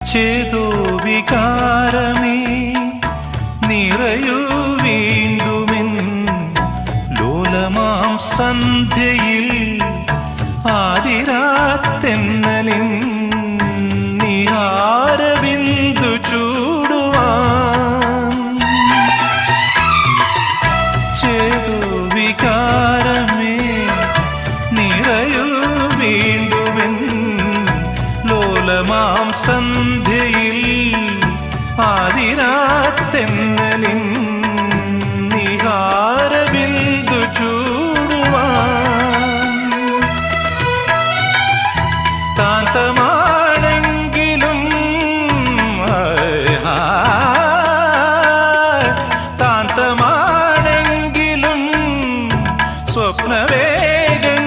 ചേതോ വികാരമേ നിറയൂ വീണ്ടുമെൻ ലോലമാം സന്ധ്യയിൽ ആതിരാത്തെന്നലിൻ കുളമാം സന്ധ്യയിൽ ആദിരാത്തെന്നലിൻ നിഹാരബിന്ദു ചൂടുവാൻ. കാന്തമാണെങ്കിലും കാന്തമാണെങ്കിലും സ്വപ്നവേഗം